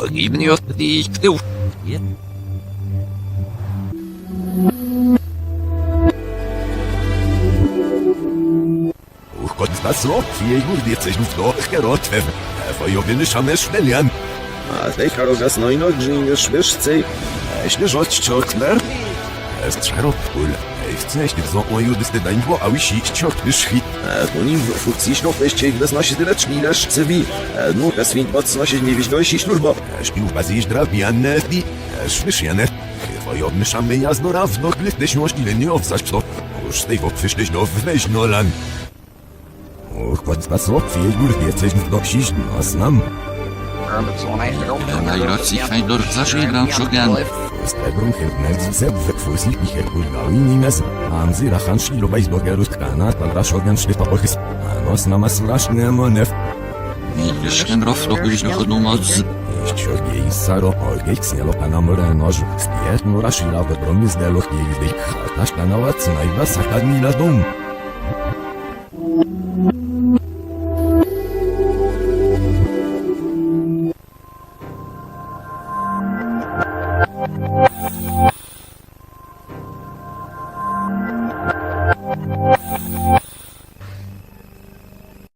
Pogibnie od ich tył. Hier gut wird sich nicht doch gerottet. Wojowyny szame szwelian. A tej charogas no i no. Eśle żoć ciokner. Es trzerot pul. Ej, chcesz ty zo oju dysty dań bo awi si ciok wyszhit. A tu nim funkcji no weźcie ich znosić tyle czmilasz cywi. A no ka swin podnosić nie wiś dojść ślurbo. Śpił bazisz drabianne di. Szwyszjane. Wojowyny szame jazno rawno glytne śnośnile nie owsać pso. Już tej wo przyszleś no weź no lan. Och Gott, was so? Hier gut wird sich nicht doch Najracji Feindor zaczyna szogan. Stebrum Hilfnetz Zeb wegfußlich mich Herkulgau in Nimes. Sie Rachan Schilo bei Sbogerus Kana, Padraszogan Schlittopolchis. Anos namas Raszne Monef. Mieszkan rof do bliźnich chodną moc. Ściągnie i Saro, Olgej Ksnielo Pana Morenoż. Spiet Nura Szila, Bedromis Deloch Jegdej. Chatasz Kanała Cnajba Sakadni na dom. Yeah.